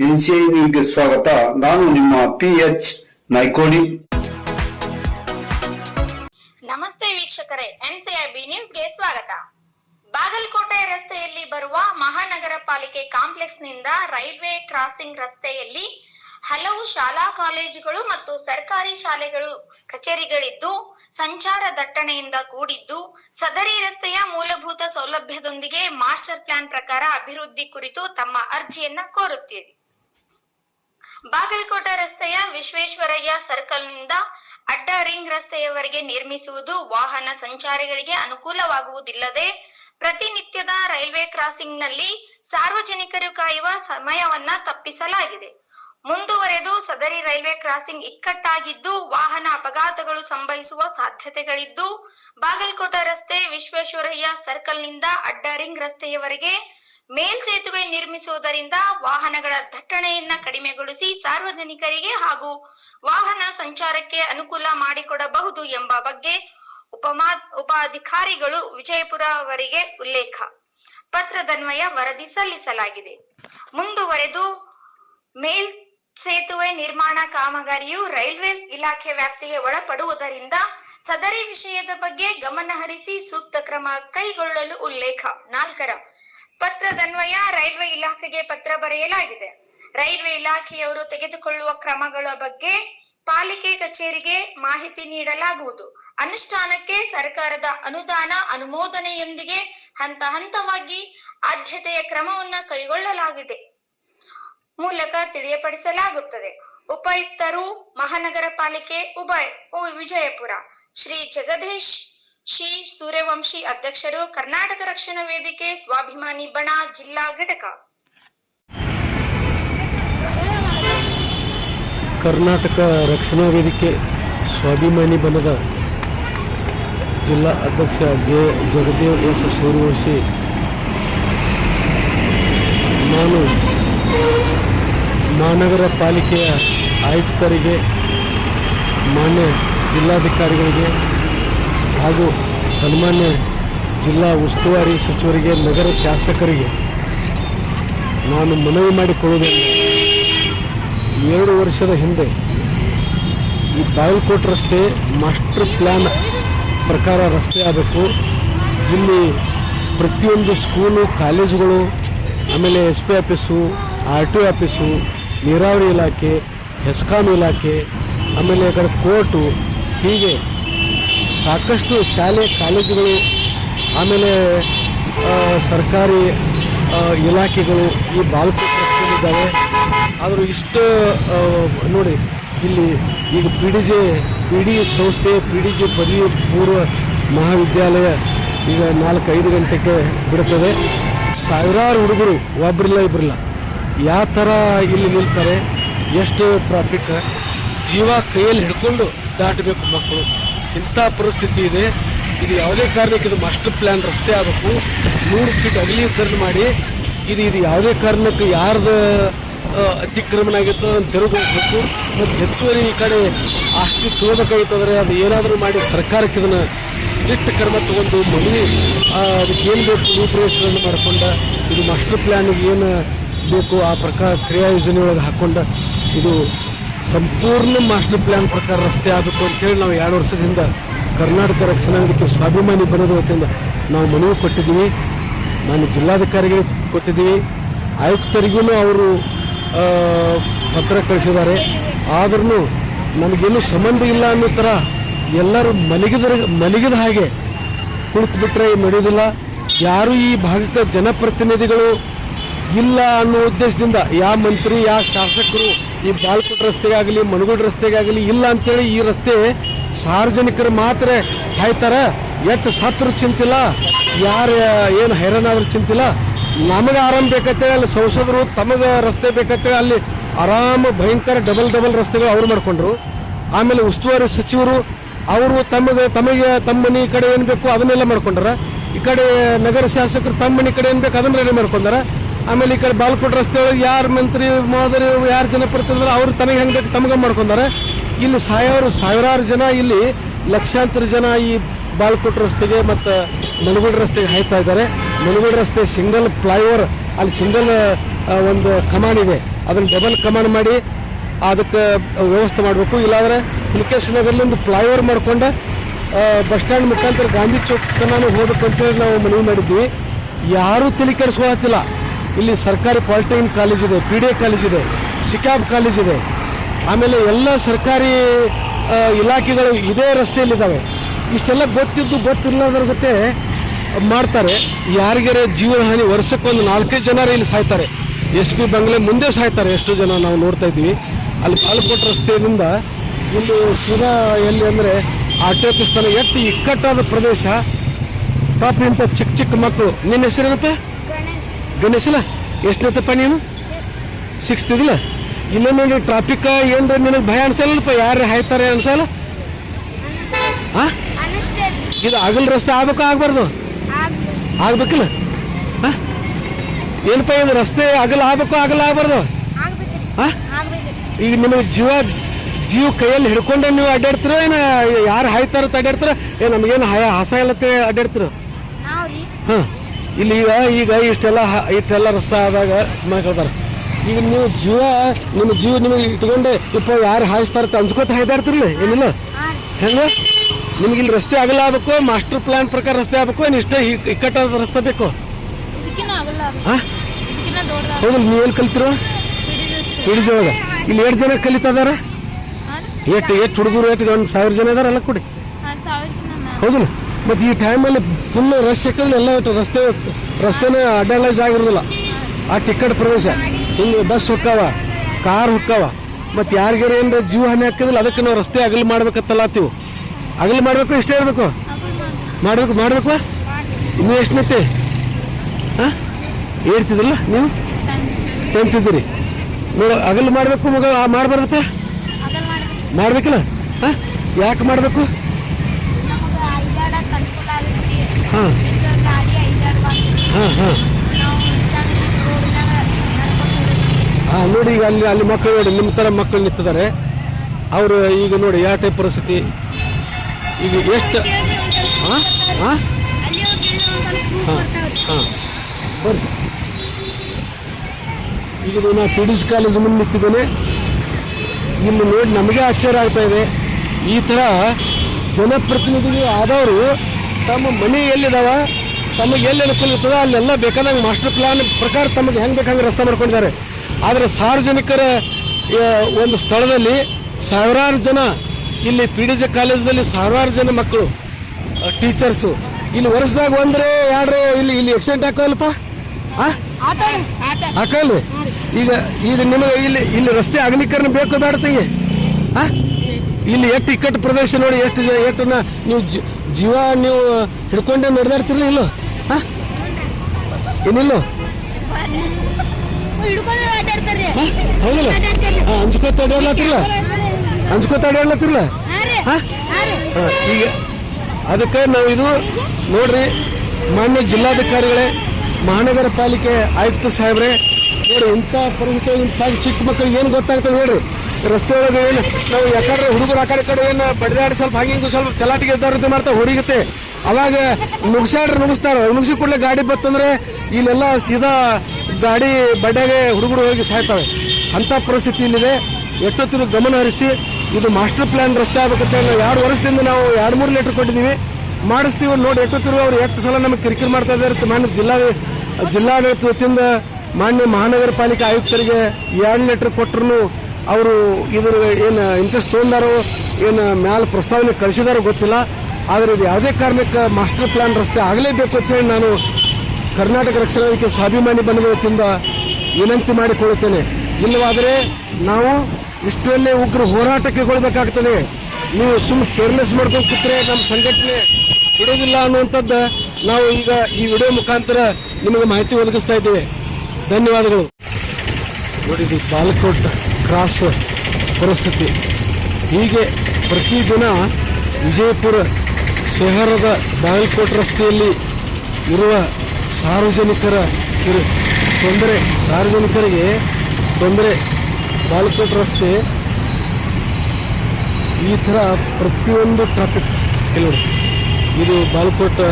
ನ್ಯೂಸ್ಗೆ ಸ್ವಾಗತ. ನಾನು ನಿಮ್ಮ ಪಿ ಎಚ್ ನೈಕೋಡಿ. ನಮಸ್ತೆ ವೀಕ್ಷಕರೇ ಎನ್ಸಿಐಬಿ ನ್ಯೂಸ್ಗೆ ಸ್ವಾಗತ. ಬಾಗಲಕೋಟೆ ರಸ್ತೆಯಲ್ಲಿ ಬರುವ ಮಹಾನಗರ ಪಾಲಿಕೆ ಕಾಂಪ್ಲೆಕ್ಸ್ನಿಂದ ರೈಲ್ವೆ ಕ್ರಾಸಿಂಗ್ ರಸ್ತೆಯಲ್ಲಿ ಹಲವು ಶಾಲಾ ಕಾಲೇಜುಗಳು ಮತ್ತು ಸರ್ಕಾರಿ ಶಾಲೆಗಳು, ಕಚೇರಿಗಳಿದ್ದು, ಸಂಚಾರ ದಟ್ಟಣೆಯಿಂದ ಕೂಡಿದ್ದು, ಸದರಿ ರಸ್ತೆಯ ಮೂಲಭೂತ ಸೌಲಭ್ಯದೊಂದಿಗೆ ಮಾಸ್ಟರ್ ಪ್ಲಾನ್ ಪ್ರಕಾರ ಅಭಿವೃದ್ಧಿ ಕುರಿತು ತಮ್ಮ ಅರ್ಜಿಯನ್ನ ಕೋರುತ್ತೀರಿ. ಬಾಗಲಕೋಟೆ ರಸ್ತೆಯ ವಿಶ್ವೇಶ್ವರಯ್ಯ ಸರ್ಕಲ್ನಿಂದ ಅಡ್ಡ ರಿಂಗ್ ರಸ್ತೆಯವರೆಗೆ ನಿರ್ಮಿಸುವುದು ವಾಹನ ಸಂಚಾರಿಗಳಿಗೆ ಅನುಕೂಲವಾಗುವುದಿಲ್ಲದೆ ಪ್ರತಿನಿತ್ಯದ ರೈಲ್ವೆ ಕ್ರಾಸಿಂಗ್ನಲ್ಲಿ ಸಾರ್ವಜನಿಕರು ಕಾಯುವ ಸಮಯವನ್ನ ತಪ್ಪಿಸಲಾಗಿದೆ. ಮುಂದುವರೆದು ಸದರಿ ರೈಲ್ವೆ ಕ್ರಾಸಿಂಗ್ ಇಕ್ಕಟ್ಟಾಗಿದ್ದು ವಾಹನ ಅಪಘಾತಗಳು ಸಂಭವಿಸುವ ಸಾಧ್ಯತೆಗಳಿದ್ದು, ಬಾಗಲಕೋಟೆ ರಸ್ತೆ ವಿಶ್ವೇಶ್ವರಯ್ಯ ಸರ್ಕಲ್ನಿಂದ ಅಡ್ಡ ರಿಂಗ್ ರಸ್ತೆಯವರೆಗೆ ಮೇಲ್ಸೇತುವೆ ನಿರ್ಮಿಸುವುದರಿಂದ ವಾಹನಗಳ ದಟ್ಟಣೆಯನ್ನ ಕಡಿಮೆಗೊಳಿಸಿ ಸಾರ್ವಜನಿಕರಿಗೆ ಹಾಗೂ ವಾಹನ ಸಂಚಾರಕ್ಕೆ ಅನುಕೂಲ ಮಾಡಿಕೊಡಬಹುದು ಎಂಬ ಬಗ್ಗೆ ಉಪಮಾ, ಉಪಾಧಿಕಾರಿಗಳು ವಿಜಯಪುರ ಅವರಿಗೆ ಉಲ್ಲೇಖ. ಪತ್ರದನ್ವಯ ವರದಿ ಸಲ್ಲಿಸಲಾಗಿದೆ. ಮುಂದುವರೆದು ಮೇಲ್ ಸೇತುವೆ ನಿರ್ಮಾಣ ಕಾಮಗಾರಿಯು ರೈಲ್ವೆ ಇಲಾಖೆ ವ್ಯಾಪ್ತಿಗೆ ಒಳಪಡುವುದರಿಂದ ಸದರಿ ವಿಷಯದ ಬಗ್ಗೆ ಗಮನಹರಿಸಿ ಸೂಕ್ತ ಕ್ರಮ ಕೈಗೊಳ್ಳಲು ಉಲ್ಲೇಖ. ನಾಲ್ಕರ ಪತ್ರದನ್ವಯ ರೈಲ್ವೆ ಇಲಾಖೆಗೆ ಪತ್ರ ಬರೆಯಲಾಗಿದೆ. ರೈಲ್ವೆ ಇಲಾಖೆಯವರು ತೆಗೆದುಕೊಳ್ಳುವ ಕ್ರಮಗಳ ಬಗ್ಗೆ ಪಾಲಿಕೆ ಕಚೇರಿಗೆ ಮಾಹಿತಿ ನೀಡಲಾಗುವುದು. ಅನುಷ್ಠಾನಕ್ಕೆ ಸರ್ಕಾರದ ಅನುದಾನ, ಅನುಮೋದನೆಯೊಂದಿಗೆ ಹಂತ ಹಂತವಾಗಿ ಆದ್ಯತೆಯ ಕ್ರಮವನ್ನು ಕೈಗೊಳ್ಳಲಾಗಿದೆ. ಮೂಲಕ ತಿಳಿಯಪಡಿಸಲಾಗುತ್ತದೆ. ಉಪಯುಕ್ತರು ಮಹಾನಗರ ಪಾಲಿಕೆ ಉಭಯ ವಿಜಯಪುರ. ಶ್ರೀ ಜಗದೀಶ್ ಶಿ ಸೂರ್ಯವಂಶಿ ಅಧ್ಯಕ್ಷರು ಕರ್ನಾಟಕ ರಕ್ಷಣಾ ವೇದಿಕೆ, ಸ್ವಾಭಿಮಾನಿ ಬಣ, ಜಿಲ್ಲಾ ಘಟಕ. ಕರ್ನಾಟಕ ರಕ್ಷಣಾ ವೇದಿಕೆ, ಸ್ವಾಭಿಮಾನಿ ಬಣದ ಜಿಲ್ಲಾ ಅಧ್ಯಕ್ಷ ಜೆ ಜಗದೇವ್ ಎಸ್ ಸೂರ್ಯವಂಶಿ. ನಾನು ಮಹಾನಗರ ಪಾಲಿಕೆಯ ಆಯುಕ್ತರಿಗೆ, ಮಾನ್ಯ ಜಿಲ್ಲಾಧಿಕಾರಿಗಳಿಗೆ ಹಾಗೂ ಸನ್ಮಾನ್ಯ ಜಿಲ್ಲಾ ಉಸ್ತುವಾರಿ ಸಚಿವರಿಗೆ, ನಗರ ಶಾಸಕರಿಗೆ ನಾನು ಮನವಿ ಮಾಡಿಕೊಳ್ಳುವುದೆಂದರೆ ಎರಡು ವರ್ಷದ ಹಿಂದೆ ಈ ಬಾಗಲಕೋಟೆ ರಸ್ತೆ ಮಾಸ್ಟರ್ ಪ್ಲ್ಯಾನ್ ಪ್ರಕಾರ ರಸ್ತೆ ಆಗಬೇಕು. ಇಲ್ಲಿ ಪ್ರತಿಯೊಂದು ಸ್ಕೂಲು, ಕಾಲೇಜುಗಳು, ಆಮೇಲೆ S P office, R T office, ನೀರಾವರಿ ಇಲಾಖೆ ಹೆಸ್ಕಾಂ ಇಲಾಖೆ, ಆಮೇಲೆ ಈ ಕಡೆ ಕೋರ್ಟು ಹೀಗೆ ಸಾಕಷ್ಟು ಶಾಲೆ, ಕಾಲೇಜುಗಳು, ಆಮೇಲೆ ಸರ್ಕಾರಿ ಇಲಾಖೆಗಳು ಈ ಬಾಲ್ಕೋಟ್ ರಸ್ತೆಯಲ್ಲಿದ್ದಾವೆ ಆದರೂ ಇಷ್ಟು ನೋಡಿ, ಇಲ್ಲಿ ಈಗ P D J P D ಸಂಸ್ಥೆ ಪಿ ಡಿ ಜೆ ಪದವಿ ಪೂರ್ವ ಮಹಾವಿದ್ಯಾಲಯ ಈಗ ನಾಲ್ಕು ಐದು ಗಂಟೆಗೆ ಬಿಡುತ್ತದೆ. ಸಾವಿರಾರು ಹುಡುಗರು ಒಬ್ಬರಿಲ್ಲ ಇಬ್ಬರಿಲ್ಲ ಯಾವ ಥರ ಇಲ್ಲಿ ನಿಲ್ತಾರೆ, ಎಷ್ಟು ಟ್ರಾಫಿಕ್ ಜೀವ ಕೈಯಲ್ಲಿ ಹಿಡ್ಕೊಂಡು ದಾಟಬೇಕು ಮಕ್ಕಳು. ಇಂಥ ಪರಿಸ್ಥಿತಿ ಇದೆ. ಇದು ಯಾವುದೇ ಕಾರಣಕ್ಕೆ ಇದು ಮಾಸ್ಟರ್ ಪ್ಲ್ಯಾನ್ ರಸ್ತೆ ಆಗಬೇಕು. ನೂರು ಫೀಟ್ ಅಗಲೀಕರಣ ಮಾಡಿ ಇದು ಇದು ಯಾವುದೇ ಕಾರಣಕ್ಕೆ ಯಾರ್ದು ಅತಿಕ್ರಮಣ ಆಗಿತ್ತು ಅದನ್ನು ತೆರವುಗೊಳಿಸಬೇಕು ಮತ್ತು ಹೆಚ್ಚುವರಿ ಈ ಕಡೆ ಆಸ್ತಿ ತೋಬೇಕಾಗಿತ್ತಂದರೆ ಅದು ಏನಾದರೂ ಮಾಡಿ ಸರ್ಕಾರಕ್ಕೆ ಇದನ್ನು ದಿಟ್ಟ ಕ್ರಮ ತಗೊಂಡು ಮನವಿ ಅದಕ್ಕೆ ಏನು ಬೇಕು ರೂಪುರೇಷೆಗಳನ್ನು ಮಾಡಿಕೊಂಡ, ಇದು ಮಾಸ್ಟರ್ ಪ್ಲ್ಯಾನಿಗೆ ಏನು ಬೇಕು ಆ ಪ್ರಕಾರ ಕ್ರಿಯಾ ಒಳಗೆ ಹಾಕ್ಕೊಂಡ ಇದು ಸಂಪೂರ್ಣ ಮಾಸ್ಟರ್ ಪ್ಲ್ಯಾನ್ ಪ್ರಕಾರ ರಸ್ತೆ ಆಗಬೇಕು ಅಂತೇಳಿ ನಾವು ಎರಡು ವರ್ಷದಿಂದ ಕರ್ನಾಟಕ ರಕ್ಷಣಾ ಸ್ವಾಭಿಮಾನಿ ಬರೋದು ವತಿಯಿಂದ ನಾವು ಮನವಿ ಕೊಟ್ಟಿದ್ದೀವಿ. ನಾನು ಜಿಲ್ಲಾಧಿಕಾರಿಗಳಿಗೆ ಕೊಟ್ಟಿದ್ದೀವಿ. ಆಯುಕ್ತರಿಗೂ ಅವರು ಪತ್ರ ಕಳಿಸಿದ್ದಾರೆ. ಆದ್ರೂ ನಮಗೇನು ಸಂಬಂಧ ಇಲ್ಲ ಅನ್ನೋ ಥರ ಎಲ್ಲರೂ ಮಲಗಿದ ಮಲಗಿದ ಹಾಗೆ ಕುಳಿತು ಬಿಟ್ಟರೆ ನಡೆಯೋದಿಲ್ಲ ಯಾರು ಈ ಭಾಗದ ಜನಪ್ರತಿನಿಧಿಗಳು ಇಲ್ಲ ಅನ್ನೋ ಉದ್ದೇಶದಿಂದ ಯಾವ ಮಂತ್ರಿ ಯಾವ ಶಾಸಕರು ಈ ಬಾಲ್ಕೋಟ್ ರಸ್ತೆಗಾಗಲಿ ಮಣಗುಡ್ ರಸ್ತೆಗಾಗಲಿ ಇಲ್ಲ ಅಂತೇಳಿ ಈ ರಸ್ತೆ ಸಾರ್ವಜನಿಕರು ಮಾತ್ರ ಕಾಯ್ತಾರೆ. ಎಷ್ಟು ಸತ್ರು ಚಿಂತಿಲ್ಲ, ಯಾರು ಏನು ಹೈರಾಣಾದ್ರೂ ಚಿಂತಿಲ್ಲ. ನಮಗೆ ಆರಾಮ್ ಬೇಕಂತೇಳಿ ಅಲ್ಲಿ ಸಂಸದರು ತಮಗೆ ರಸ್ತೆ ಬೇಕಂತೇಳಿ ಅಲ್ಲಿ ಆರಾಮ ಭಯಂಕರ ಡಬಲ್ ಡಬಲ್ ರಸ್ತೆಗಳು ಅವ್ರು ಮಾಡ್ಕೊಂಡ್ರು. ಆಮೇಲೆ ಉಸ್ತುವಾರಿ ಸಚಿವರು, ಅವರು ತಮಗೆ ತಮಗೆ ತಮ್ಮ ಮನೆ ಕಡೆ ಏನು ಬೇಕು ಅದನ್ನೆಲ್ಲ ಮಾಡ್ಕೊಂಡಾರ. ಈ ಕಡೆ ನಗರ ಶಾಸಕರು ತಮ್ಮ ಮನೆ ಕಡೆ ಏನು ಬೇಕು ಅದನ್ನ ರೆಡಿ ಮಾಡ್ಕೊಂಡಾರ. ಆಮೇಲೆ ಈ ಕಡೆ ಬಾಲ್ಕೋಟ್ ರಸ್ತೆ ಒಳಗೆ ಯಾರು ಮಂತ್ರಿ ಮಹೋದರಿ ಯಾರು ಜನಪ್ರತಿನಿಧಿಗಳು ಅವ್ರು ತನಗೆ ಹೆಂಗೆ ಬೇಕು ತಮಗೆ ಮಾಡ್ಕೊಂಡಾರೆ ಇಲ್ಲಿ ಸಾವಿರಾರು ಸಾವಿರಾರು ಜನ ಇಲ್ಲಿ ಲಕ್ಷಾಂತರ ಜನ ಈ ಬಾಲ್ಕೋಟ್ ರಸ್ತೆಗೆ ಮತ್ತು ಮನಗೋಡು ರಸ್ತೆಗೆ ಹಾಯ್ತಾ ಇದ್ದಾರೆ. ಮನಗೋಡು ರಸ್ತೆ ಸಿಂಗಲ್ ಫ್ಲೈಓವರ್ ಅಲ್ಲಿ ಸಿಂಗಲ್ ಒಂದು ಕಮಾನ್ ಇದೆ. ಅದನ್ನು ಡಬಲ್ ಕಮಾಂಡ್ ಮಾಡಿ ಅದಕ್ಕೆ ವ್ಯವಸ್ಥೆ ಮಾಡಬೇಕು. ಇಲ್ಲಾಂದ್ರೆ ಹುಲಿಕೇಶ್ ಒಂದು ಫ್ಲೈಓವರ್ ಮಾಡ್ಕೊಂಡು. ಬಸ್ ಸ್ಟ್ಯಾಂಡ್ ಮುಖಾಂತರ ಗಾಂಧಿ ಚೌಕ್ ತನಕ ಹೋಗ್ಬೇಕು ಅಂತೇಳಿ ನಾವು ಮನವಿ ಮಾಡಿದ್ವಿ ಯಾರೂ ತಲೆ ಕೆಡಿಸ್ಕೊಳತ್ತಿಲ್ಲ. ಇಲ್ಲಿ ಸರ್ಕಾರಿ ಪಾಲಿಟೆಕ್ನಿಕ್ ಕಾಲೇಜ್ ಇದೆ, ಪಿ ಡಿ ಎ ಕಾಲೇಜ್ ಇದೆ ಸಿಕ್ಯಾಬ್ ಕಾಲೇಜ್ ಇದೆ. ಆಮೇಲೆ ಎಲ್ಲ ಸರ್ಕಾರಿ ಇಲಾಖೆಗಳು ಇದೇ ರಸ್ತೆಯಲ್ಲಿದ್ದಾವೆ. ಇಷ್ಟೆಲ್ಲ ಗೊತ್ತಿದ್ದು ಗೊತ್ತಿಲ್ಲದ್ರ ಜೊತೆ ಮಾಡ್ತಾರೆ. ಯಾರಿಗಾರೆ ಜೀವನ ಹಾನಿ ವರ್ಷಕ್ಕೊಂದು ನಾಲ್ಕೈದು ಜನರು ಇಲ್ಲಿ ಸಾಯ್ತಾರೆ. ಎಸ್ ಪಿ ಬಂಗ್ಲೆ ಮುಂದೆ ಸಾಯ್ತಾರೆ, ಎಷ್ಟು ಜನ ನಾವು ನೋಡ್ತಾ ಇದ್ದೀವಿ. ಅಲ್ಲಿ ಪಾಲ್ಕೋಟ್ ರಸ್ತೆಯಿಂದ ಇಲ್ಲಿ ಸೀದಾ ಎಲ್ಲಿ ಅಂದರೆ ಆ ಟಿ ಆಫೀಸ್ ತನಕ ಇಕ್ಕಟ್ಟಾದ ಪ್ರದೇಶ. ಪಾಪ ಇಂಥ ಚಿಕ್ಕ ಚಿಕ್ಕ ಮಕ್ಕಳು. ನಿನ್ನ ಹೆಸರೇನಪ್ಪ? ಗಣೇಶಲ್ಲ ಎಷ್ಟನೇತಪ್ಪ ನೀನು? ಸಿಕ್ಸ್ತ್ ಇದಿಲ್ಲ? ಇಲ್ಲ ನೋಡಿ ಟ್ರಾಫಿಕ್ ಏನು ನಿನಗೆ ಭಯ ಅನ್ಸಲ್ಲಪ್ಪ? ಯಾರು ಹಾಯ್ತಾರೆ ಅನ್ಸಲ್ಲ? ಹಾಂ ಇದು ಆಗಲ್ಲ ರಸ್ತೆ ಆಗ್ಬೇಕು ಆಗ್ಬಾರ್ದು? ಆಗ್ಬೇಕಿಲ್ಲ. ಹಾಂ ಏನಪ್ಪ ಇದು ರಸ್ತೆ ಅಗಲ ಆಗ್ಬೇಕು ಆಗಲ್ಲ ಆಗ್ಬಾರ್ದು? ಹಾಂ ಈಗ ನಿಮಗೆ ಜೀವ ಜೀವ ಕೈಯಲ್ಲಿ ಹಿಡ್ಕೊಂಡ್ರೆ ನೀವು ಅಡ್ಡಾಡ್ತೀರ ಏನ? ಯಾರು ಹಾಯ್ತಾರ ಅಡ್ಡಾಡ್ತೀರ? ಏ ನಮಗೇನು ಹಾಯ ಹಾಸ ಇಲ್ಲತ್ತೆ ಅಡ್ಡಾಡ್ತೀರ? ಹಾಂ. ಇಲ್ಲಿ ಈಗ ಈಗ ಇಷ್ಟೆಲ್ಲ ಇಷ್ಟೆಲ್ಲ ರಸ್ತೆ ಆದಾಗ ಮಾಡ್ಕೊಳ್ತಾರೆ ಈಗ ನೀವು ಜೀವ ನಿಮ್ಮ ಜೀವ ನಿಮಗೆ ಇಟ್ಕೊಂಡೆ ಇಪ್ಪ ಯಾರು ಹಾಯಿಸ್ತಾರ ಅಂಜ್ಕೋತ ಹಾಯ್ದಾಡ್ತಿರ್ಲಿ ಏನಿಲ್ಲ? ಹೆಂಗ? ನಿಮ್ಗೆ ಇಲ್ಲಿ ರಸ್ತೆ ಆಗಲ್ಲ ಆಗ್ಬೇಕು ಮಾಸ್ಟರ್ ಪ್ಲಾನ್ ಪ್ರಕಾರ ರಸ್ತೆ ಆಗ್ಬೇಕು ಏನು ಇಷ್ಟೇ ಇಕ್ಕಟ್ಟಾದ ರಸ್ತೆ ಬೇಕು? ಹಾ? ಹೌದು ನೀವು ಎಲ್ಲಿ ಕಲ್ತಿರೋ? ಇಡೀ ಜನ ಇಲ್ಲಿ ಎಷ್ಟು ಜನ ಕಲಿತದಾರ ಎಷ್ಟು ಎಷ್ಟು ಹುಡುಗರು ಎಷ್ಟು ಒಂದು ಸಾವಿರ ಜನ ಇದಾರಲ್ಲ ಕೊಡಿ. ಹೌದಿಲ್ಲ? ಮತ್ತು ಈ ಟೈಮಲ್ಲಿ ಫುಲ್ ರಶ್ ಸಿಕ್ಕದ್ರೆ ಎಲ್ಲ ರಸ್ತೆ ರಸ್ತೆನೇ ಅಡ್ಡಲೈಸ್ ಆಗಿರೋದಿಲ್ಲ. ಆ ಟಿಕೆಟ್ ಪ್ರವೇಶ. ಹಿಂಗೆ ಬಸ್ ಹೊಕ್ಕಾವ ಕಾರ್ ಹೊಕ್ಕಾವ. ಮತ್ತು ಯಾರಿಗಾರ ಏನಾರ ಜೀವ ಹಾನಿ ಹಾಕಿದಿಲ್ಲ ಅದಕ್ಕೆ ನಾವು ರಸ್ತೆ ಅಗಲು ಮಾಡ್ಬೇಕತ್ತಲ್ಲ ಆತೀವಿ. ಅಗಲು ಮಾಡಬೇಕು, ಇಷ್ಟೇ ಇರಬೇಕು. ಮಾಡಬೇಕು ಮಾಡಬೇಕು ಇನ್ನೂ ಎಷ್ಟು ಮತ್ತೆ ಹಾಂ ಹೇಳ್ತಿದ್ರಲ್ಲ ನೀವು? ಟೆಂತಿದ್ದೀರಿ ನೋಡಿ ಅಗಲು ಮಾಡಬೇಕು, ಮಗ ಮಾಡಬಾರ್ದಪ್ಪ? ಮಾಡ್ಬೇಕಲ್ಲ? ಹಾಂ ಯಾಕೆ ಮಾಡಬೇಕು? ಹಾಂ ಹಾಂ ಹಾಂ ನೋಡಿ, ಈಗ ಅಲ್ಲಿ ಅಲ್ಲಿ ಮಕ್ಕಳು ನೋಡಿ ನಿಮ್ಮ ಥರ ಮಕ್ಕಳು ನಿಂತಿದ್ದಾರೆ. ಅವರು ಈಗ ನೋಡಿ, ಯಾವ ಟೈಪ್ ಪರಿಸ್ಥಿತಿ? ಈಗ ಎಷ್ಟು ಹಾಂ? ಹಾಂ? ಹಾಂ ಹಾಂ. ಬರ್ರಿ. ಈಗ ನಾನು ಪಿ ಡಿ ಸಿ ಕಾಲೇಜ್ ಮುಂದೆ ನಿಂತಿದ್ದೇನೆ. ಇಲ್ಲಿ ನೋಡಿ, ನಮಗೆ ಆಶ್ಚರ್ಯ ಆಗ್ತಾ ಇದೆ. ಈ ಥರ ಜನಪ್ರತಿನಿಧಿಗಳು ಆದವರು ತಮ್ಮ ಮನೆ ಎಲ್ಲಿದಾವ? ತಮಗೆ ಎಲ್ಲಿ ಅನುಕೂಲ ಇರ್ತದೆ? ಅಲ್ಲೆಲ್ಲ ಬೇಕಾದಂಗೆ ಮಾಸ್ಟರ್ ಪ್ಲಾನ್ ಪ್ರಕಾರ ತಮಗೆ ಹೆಂಗೆ ಬೇಕಂಗೆ ರಸ್ತೆ ಮಾಡ್ಕೊಂಡಿದ್ದಾರೆ. ಆದರೆ ಸಾರ್ವಜನಿಕರ ಒಂದು ಸ್ಥಳದಲ್ಲಿ ಸಾವಿರಾರು ಜನ, ಇಲ್ಲಿ ಪಿ ಡಿ ಜೆ ಕಾಲೇಜ್ನಲ್ಲಿ ಸಾವಿರಾರು ಜನ ಮಕ್ಕಳು ಟೀಚರ್ಸು ಇಲ್ಲಿ ವರ್ಷದಾಗ ಒಂದ್ರೆ ಯಾರು ಇಲ್ಲಿ ಇಲ್ಲಿ ಎಕ್ಸಿಡೆಂಟ್ ಹಾಕೋಲ್ಲಪ್ಪ ಆ? ಹಾಕಲ್ಲ ಈಗ ಈಗ ನಿಮಗೆ ಇಲ್ಲಿ ಇಲ್ಲಿ ರಸ್ತೆ ಅಗಲೀಕರಣ ಬೇಕು ಬೇಡ ತಂಗಿ. ಇಲ್ಲಿ ಎಷ್ಟು ಇಕ್ಕಟ್ಟು ಪ್ರದೇಶ ನೋಡಿ, ಎಷ್ಟು, ಎಷ್ಟನ್ನ ಎಷ್ಟು ನೀವು ಜೀವ ನೀವು ಹಿಡ್ಕೊಂಡೆ ನಡೆದಾಡ್ತಿರ್ಲಿ ಇಲ್ಲೋ? ಹಾಂ? ಏನಿಲ್ಲೋ? ಹೌದಲ್ಲ? ಹಾಂ ಅಂಜ್ಕೋತ ಅಡ್ಯಾಡ್ಲತ್ತಿರಲ್ಲ ಅಡ್ಯಾಡ್ಲತ್ತಿರಲ್ಲ ಹಾಂ ಹಾ, ಈಗ ಅದಕ್ಕೆ ನಾವು ಇದು ನೋಡ್ರಿ ಮಾನ್ಯ ಜಿಲ್ಲಾಧಿಕಾರಿಗಳೇ ಮಹಾನಗರ ಪಾಲಿಕೆ ಆಯುಕ್ತ ಸಾಹೇಬ್ರೆ ನೋಡಿ ಇಂಥ ಪರಿಸ್ಥಿತಿ ಸಾಕು ಚಿಕ್ಕ ಮಕ್ಕಳಿಗೆ ಏನು ಗೊತ್ತಾಗ್ತದೆ ಹೇಳ್ರಿ ರಸ್ತೆ ಒಳಗೆ ಏನು? ನಾವು ಯಾಕಂದ್ರೆ ಹುಡುಗರು ಆ ಕಡೆ ಕಡೆ ಏನು ಬಡಿದಾಡಿ ಸ್ವಲ್ಪ ಹಂಗೆ ಹಿಂಗೆ ಸ್ವಲ್ಪ ಚಲಾಟಿಗೆ ಎದ್ದಾರುತ್ತೆ ಮಾಡ್ತಾ ಹೊಡಿಗುತ್ತೆ ಅವಾಗ ನುಗ್ಸಾಡ್ರೆ ನುಗ್ಸ್ತಾರ. ನುಗ್ಸಿ ಕೂಡಲೇ ಗಾಡಿ ಬತ್ತಂದ್ರೆ ಇಲ್ಲೆಲ್ಲ ಸೀದಾ ಗಾಡಿ ಬಡ್ಡೆಗೆ ಹುಡುಗರು ಹೋಗಿ ಸಾಯ್ತವೆ. ಅಂಥ ಪರಿಸ್ಥಿತಿ ಇಲ್ಲಿದೆ ಎಷ್ಟೊತ್ತಿನ ಗಮನ ಹರಿಸಿ ಇದು ಮಾಸ್ಟರ್ ಪ್ಲಾನ್ ರಸ್ತೆ ಆಗ್ಬೇಕಂತ ಹೇಳಿ ನಾವು ಎರಡು ವರ್ಷದಿಂದ ನಾವು ಎರಡು ಮೂರು ಲೀಟರ್ ಕೊಟ್ಟಿದ್ದೀವಿ. ಮಾಡಿಸ್ತೀವಿ ನೋಡಿ ಎಷ್ಟೊತ್ತಿರುವ ಅವ್ರು ಎಷ್ಟು ಸಲ ನಮಗೆ ಕಿರಿಕಿರಿ ಮಾಡ್ತಾ ಇದ್ದಾರೆ ಮಾನ್ಯ ಜಿಲ್ಲಾ ಜಿಲ್ಲಾಡಳಿತ ವತಿಯಿಂದ ಮಾನ್ಯ ಮಹಾನಗರ ಪಾಲಿಕೆ ಆಯುಕ್ತರಿಗೆ ಎರಡು ಲೀಟರ್ ಕೊಟ್ಟರು ಅವರು ಇದ್ರ ಏನು ಇಂಟ್ರೆಸ್ಟ್ ತೊಗೊಂಡಾರೋ, ಏನು ಮ್ಯಾಲ ಪ್ರಸ್ತಾವನೆ ಕಳಿಸಿದಾರೋ ಗೊತ್ತಿಲ್ಲ. ಆದರೆ ಇದು ಯಾವುದೇ ಕಾರಣಕ್ಕೆ ಮಾಸ್ಟರ್ ಪ್ಲಾನ್ ರಸ್ತೆ ಆಗಲೇಬೇಕು ಅಂತೇಳಿ ನಾನು ಕರ್ನಾಟಕ ರಕ್ಷಣಾ ವೇದಿಕೆ ಸ್ವಾಭಿಮಾನಿ ಬಂದ ವತಿಯಿಂದ ವಿನಂತಿ ಮಾಡಿಕೊಳ್ಳುತ್ತೇನೆ. ಇಲ್ಲವಾದರೆ ನಾವು ಇಷ್ಟರಲ್ಲೇ ಉಗ್ರ ಹೋರಾಟಕ್ಕೆ ಕೊಡಬೇಕಾಗ್ತದೆ ನೀವು ಸುಮ್ಮನೆ ಕೇರ್ಲೆಸ್ ಮಾಡ್ಕೊಂಡು ಕೂತ್ರೆ ನಮ್ಮ ಸಂಘಟನೆ ಬಿಡೋದಿಲ್ಲ ಅನ್ನುವಂಥದ್ದು ನಾವು ಈಗ ಈ ವಿಡಿಯೋ ಮುಖಾಂತರ ನಿಮಗೆ ಮಾಹಿತಿ ಒದಗಿಸ್ತಾ ಇದ್ದೇವೆ. ಧನ್ಯವಾದಗಳು. ನೋಡಿ ಬಾಲಕೋಟ್. ಕ್ರಾಸ್ ಪರಿಸ್ಥಿತಿ. ಹೀಗೆ ಪ್ರತಿದಿನ ವಿಜಯಪುರ ಶಹರದ ಬಾಗಲಕೋಟೆ ರಸ್ತೆಯಲ್ಲಿ ಇರುವ ಸಾರ್ವಜನಿಕರ ತೊಂದರೆ, ಸಾರ್ವಜನಿಕರಿಗೆ ತೊಂದರೆ, ಬಾಗಲಕೋಟೆ ರಸ್ತೆ ಈ ಥರ ಪ್ರತಿಯೊಂದು ಟ್ರಾಫಿಕ್ ಕೆಲವರು. ಇದು ಬಾಲಕೋಟೆ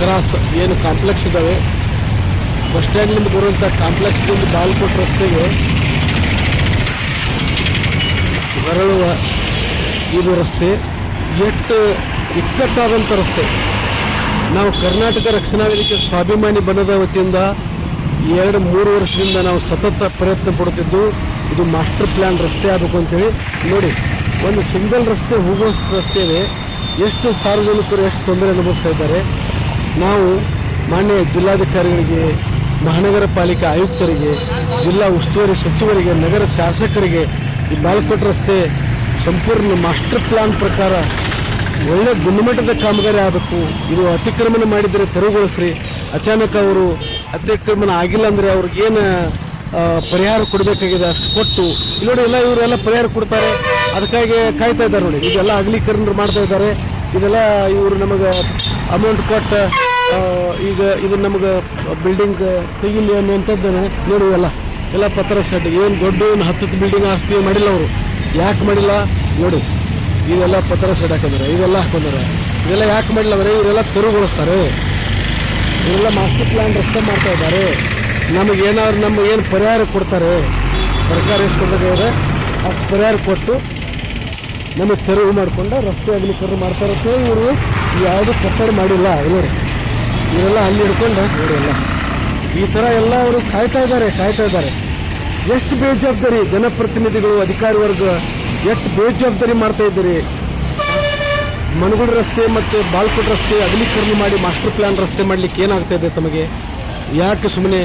ಕ್ರಾಸ್ ಏನು ಕಾಂಪ್ಲೆಕ್ಸ್ ಇದ್ದಾವೆ. ಬಸ್ ಸ್ಟ್ಯಾಂಡ್ನಿಂದ ಬರುವಂಥ ಕಾಂಪ್ಲೆಕ್ಸ್ದಿಂದ ಬಾಲ್ಕೋಟ್ ರಸ್ತೆಗೆ ಹೊರಳುವ ಇದು ರಸ್ತೆ ಎಷ್ಟು ಇಕ್ಕಟ್ಟಾದಂಥ ರಸ್ತೆ. ನಾವು ಕರ್ನಾಟಕ ರಕ್ಷಣಾ ವೇದಿಕೆ ಸ್ವಾಭಿಮಾನಿ ಬಣದ ವತಿಯಿಂದ ಎರಡು, ಮೂರು ವರ್ಷದಿಂದ ನಾವು ಸತತ ಪ್ರಯತ್ನ ಪಡುತ್ತಿದ್ದು, ಇದು ಮಾಸ್ಟರ್ ಪ್ಲ್ಯಾನ್ ರಸ್ತೆ ಆಗಬೇಕು ಅಂತೇಳಿ. ನೋಡಿ, ಒಂದು ಸಿಂಗಲ್ ರಸ್ತೆ ಹೋಗೋ ರಸ್ತೆ ಇದೆ. ಎಷ್ಟು ಸಾರ್ವಜನಿಕರು, ಎಷ್ಟು ತೊಂದರೆ ಅನುಭವಿಸ್ತಾ ಇದ್ದಾರೆ. ನಾವು ಮಾನ್ಯ ಜಿಲ್ಲಾಧಿಕಾರಿಗಳಿಗೆ, ಮಹಾನಗರ ಪಾಲಿಕೆ ಆಯುಕ್ತರಿಗೆ, ಜಿಲ್ಲಾ ಉಸ್ತುವಾರಿ ಸಚಿವರಿಗೆ, ನಗರ ಶಾಸಕರಿಗೆ ಈ ಬಾಲ್ಕೋಟ್ ರಸ್ತೆ ಸಂಪೂರ್ಣ ಮಾಸ್ಟರ್ ಪ್ಲಾನ್ ಪ್ರಕಾರ ಒಳ್ಳೆ ಗುಣಮಟ್ಟದ ಕಾಮಗಾರಿ ಆಗಬೇಕು. ಇದು ಅತಿಕ್ರಮಣ ಮಾಡಿದರೆ ತೆರವುಗೊಳಿಸ್ರಿ. ಅಚಾನಕ್ ಅವರು ಅತಿಕ್ರಮಣ ಆಗಿಲ್ಲ ಅಂದರೆ ಅವ್ರಿಗೇನು ಪರಿಹಾರ ಕೊಡಬೇಕಾಗಿದೆ ಅಷ್ಟು ಕೊಟ್ಟು. ಇಲ್ಲಿ ನೋಡಿ ಎಲ್ಲ ಇವರೆಲ್ಲ ಪರಿಹಾರ ಕೊಡ್ತಾರೆ. ಅದಕ್ಕಾಗಿ ಕಾಯ್ತಾ ಇದ್ದಾರೆ ನೋಡಿ. ಇದೆಲ್ಲ ಅಗಲೀಕರಣರು ಮಾಡ್ತಾ ಇದ್ದಾರೆ. ಇದೆಲ್ಲ ಇವರು ನಮಗೆ ಅಮೌಂಟ್ ಕೊಟ್ಟು ಈಗ ಇದು ನಮಗೆ ಬಿಲ್ಡಿಂಗ್ ತೆಗಿಲಿ ಅನ್ನುವಂಥದ್ದು ನೋಡಿ ಎಲ್ಲ ಪತ್ರ ಸೆಟ್ ಏನು ದೊಡ್ಡ ಏನು ಹತ್ತತ್ತು ಬಿಲ್ಡಿಂಗ್ ಆಸ್ತಿ ಮಾಡಿಲ್ಲ ಅವರು. ಯಾಕೆ ಮಾಡಿಲ್ಲ? ನೋಡಿ ಇದೆಲ್ಲ ಪತ್ರ ಸೆಟ್ ಹಾಕಿದ್ದಾರೆ. ಇದೆಲ್ಲ ಹಾಕೊಂಡ್ರೆ ಇದೆಲ್ಲ ಯಾಕೆ ಮಾಡಿಲ್ಲ ಅಂದರೆ ಇವರೆಲ್ಲ ತೆರವುಗೊಳಿಸ್ತಾರೆ. ಇವರೆಲ್ಲ ಮಾಸ್ಟರ್ ಪ್ಲ್ಯಾನ್ ರಸ್ತೆ ಮಾಡ್ತಾ ಇದ್ದಾರೆ. ನಮಗೆ ಏನಾದ್ರು ನಮ್ಗೆ ಏನು ಪರಿಹಾರ ಕೊಡ್ತಾರೆ? ಸರ್ಕಾರ ಎಷ್ಟು ಅಷ್ಟು ಪರಿಹಾರ ಕೊಟ್ಟು ನಮಗೆ ತೆರವು ಮಾಡಿಕೊಂಡು ರಸ್ತೆ ಅಗಲೀಕರಣ ಮಾಡ್ತಾರೆ ಇವರು ಯಾವುದೂ ಕಟ್ಟಡ ಮಾಡಿಲ್ಲ. ಇವರು. ಇವರೆಲ್ಲ ಅಲ್ಲಿ ಹಿಡ್ಕೊಂಡು ನೋಡಿ ಎಲ್ಲ. ಈ ಥರ ಎಲ್ಲ ಅವರು ಕಾಯ್ತಾ ಇದ್ದಾರೆ ಕಾಯ್ತಾ ಇದ್ದಾರೆ. ಎಷ್ಟು ಬೇಜವಾಬ್ದಾರಿ ಜನಪ್ರತಿನಿಧಿಗಳು, ಅಧಿಕಾರಿ ವರ್ಗ ಎಷ್ಟು ಬೇಜವಾಬ್ದಾರಿ ಮಾಡ್ತಾ ಇದ್ದೀರಿ? ಮನಗುಡ ರಸ್ತೆ ಮತ್ತು ಬಾಲ್ಕೋಟ್ ರಸ್ತೆ ಅಗಲೀಕರಣ ಮಾಡಿ ಮಾಸ್ಟರ್ ಪ್ಲ್ಯಾನ್ ರಸ್ತೆ ಮಾಡಲಿಕ್ಕೆ ಏನಾಗ್ತಾ ಇದೆ ತಮಗೆ? ಯಾಕೆ ಸುಮ್ಮನೆ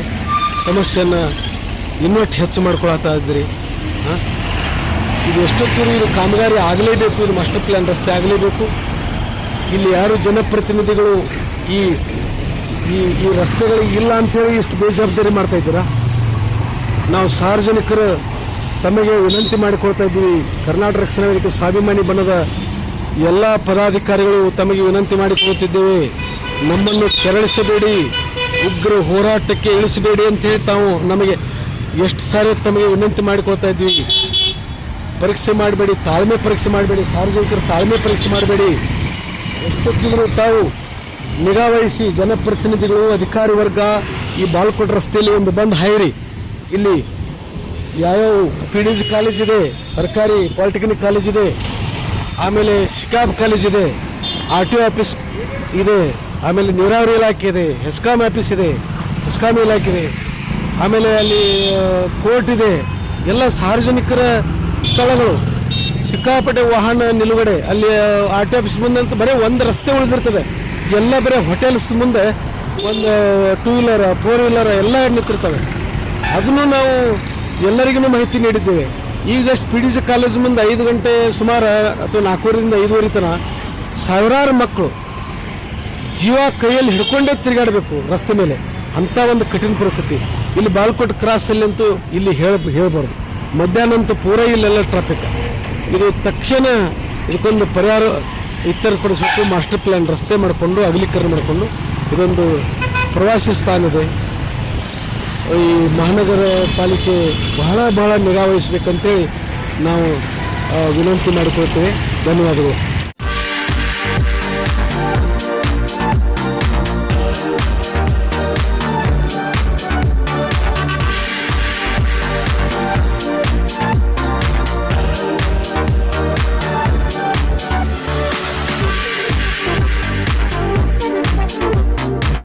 ಸಮಸ್ಯೆಯನ್ನು ಇನ್ವರ್ಟ್ ಹೆಚ್ಚು ಮಾಡ್ಕೊಳ್ತಾ ಇದ್ದೀರಿ? ಹಾಂ? ಇದು ಎಷ್ಟೊತ್ತು ಇದು ಕಾಮಗಾರಿ ಆಗಲೇಬೇಕು, ಇದು ಮಾಸ್ಟರ್ ಪ್ಲ್ಯಾನ್ ರಸ್ತೆ ಆಗಲೇಬೇಕು? ಇಲ್ಲಿ ಯಾರು ಜನಪ್ರತಿನಿಧಿಗಳು ಈ ಈ ಈ ರಸ್ತೆಗಳಿಗೆ ಇಲ್ಲ ಅಂತೇಳಿ ಇಷ್ಟು ಬೇಜವಾಬ್ದಾರಿ ಮಾಡ್ತಾ ಇದ್ದೀರಾ? ನಾವು ಸಾರ್ವಜನಿಕರು ತಮಗೆ ವಿನಂತಿ ಮಾಡಿಕೊಳ್ತಾ ಇದ್ದೀವಿ. ಕರ್ನಾಟಕ ರಕ್ಷಣಾ ವೇದಿಕೆ ಸ್ವಾಭಿಮಾನಿ ಎಲ್ಲ ಪದಾಧಿಕಾರಿಗಳು ತಮಗೆ ವಿನಂತಿ ಮಾಡಿಕೊಳ್ಳುತ್ತಿದ್ದೇವೆ. ನಮ್ಮನ್ನು ಕೆರಳಿಸಬೇಡಿ, ಉಗ್ರ ಹೋರಾಟಕ್ಕೆ ಇಳಿಸಬೇಡಿ ಅಂತ ಹೇಳಿ ತಾವು ನಮಗೆ ಎಷ್ಟು ಸಾರಿ ತಮಗೆ ವಿನಂತಿ ಮಾಡಿಕೊಳ್ತಾ ಇದ್ದೀವಿ. ಪರೀಕ್ಷೆ ಮಾಡಬೇಡಿ, ತಾಳ್ಮೆ ಪರೀಕ್ಷೆ ಮಾಡಬೇಡಿ, ಸಾರ್ವಜನಿಕರು ತಾಳ್ಮೆ ಪರೀಕ್ಷೆ ಮಾಡಬೇಡಿ. ಎಷ್ಟೊತ್ತಿದ್ರು ತಾವು ನಿಗಾ ವಹಿಸಿ ಜನಪ್ರತಿನಿಧಿಗಳು, ಅಧಿಕಾರಿ ವರ್ಗ ಈ ಬಾಲ್ಕೋಟ್ ರಸ್ತೆಯಲ್ಲಿ ಒಂದು ಬಂದ್ ಹಾಯಿರಿ. ಇಲ್ಲಿ ಯಾವ್ಯಾವ ಪಿ ಡಿ ಜಿ ಕಾಲೇಜ್ ಇದೆ, ಸರ್ಕಾರಿ ಪಾಲಿಟೆಕ್ನಿಕ್ ಕಾಲೇಜ್ ಇದೆ, ಆಮೇಲೆ ಶಿಕಾಬ್ ಕಾಲೇಜ್ ಇದೆ, ಆರ್ ಟಿ ಒ ಆಫೀಸ್ ಇದೆ, ಆಮೇಲೆ ನೀರಾವರಿ ಇಲಾಖೆ ಇದೆ ಹೆಸ್ಕಾಮ್ ಆಫೀಸ್ ಇದೆ ಹೆಸ್ಕಾಮ್ ಇಲಾಖೆ ಇದೆ, ಆಮೇಲೆ ಅಲ್ಲಿ ಕೋರ್ಟ್ ಇದೆ, ಎಲ್ಲ ಸಾರ್ವಜನಿಕರ ಸ್ಥಳಗಳು. ಸಿಕ್ಕಾಪಟ್ಟೆ ವಾಹನ ನಿಲುಗಡೆ, ಅಲ್ಲಿ ಆರ್ ಟಿ ಆಫೀಸ್ ಮುಂದೆ ಅಂತ ಬರೀ ಒಂದು ರಸ್ತೆ ಉಳಿದಿರ್ತದೆ. ಎಲ್ಲ ಬರೀ ಹೋಟೆಲ್ಸ್ ಮುಂದೆ ಒಂದು ಟೂ ವೀಲರ್ ಫೋರ್ ವೀಲರ್ ಎಲ್ಲ ನಿಂತಿರ್ತವೆ. ಅದನ್ನು ನಾವು ಎಲ್ಲರಿಗೂ ಮಾಹಿತಿ ನೀಡಿದ್ದೇವೆ. ಈಗ just P D C college ಮುಂದೆ ಐದು ಗಂಟೆ ಸುಮಾರು ಅಥವಾ ನಾಲ್ಕೂವರೆಯಿಂದ ಐದುವರೆ ತನಕ ಸಾವಿರಾರು ಮಕ್ಕಳು ಜೀವ ಕೈಯಲ್ಲಿ ಹಿಡ್ಕೊಂಡೇ ತಿರುಗಾಡಬೇಕು ರಸ್ತೆ ಮೇಲೆ. ಅಂಥ ಒಂದು ಕಠಿಣ ಪರಿಸ್ಥಿತಿ. ಇಲ್ಲಿ ಬಾಲ್ಕೋಟ್ ಕ್ರಾಸಲ್ಲಂತೂ ಇಲ್ಲಿ ಹೇಳ, ಹೇಳಬಾರ್ದು. ಮಧ್ಯಾಹ್ನ ಅಂತೂ ಪೂರ ಇಲ್ಲೆಲ್ಲ ಟ್ರಾಫಿಕ್ ಇದು ತಕ್ಷಣ ಇದಕ್ಕೊಂದು ಪರಿಹಾರ ಇತ್ತರಪಡಿಸಬೇಕು ಮಾಸ್ಟರ್ ಪ್ಲ್ಯಾನ್ ರಸ್ತೆ ಮಾಡಿಕೊಂಡು, ಅಗಲೀಕರಣ ಮಾಡಿಕೊಂಡು, ಇದೊಂದು ಪ್ರವಾಸಿ ಸ್ಥಾನ ಇದೆ. ಈ ಮಹಾನಗರ ಪಾಲಿಕೆ ಬಹಳ ಬಹಳ ನಿಗಾ ವಹಿಸ್ಬೇಕಂತೇಳಿ ನಾವು ವಿನಂತಿ ಮಾಡಿಕೊಳ್ತೇವೆ. ಧನ್ಯವಾದಗಳು.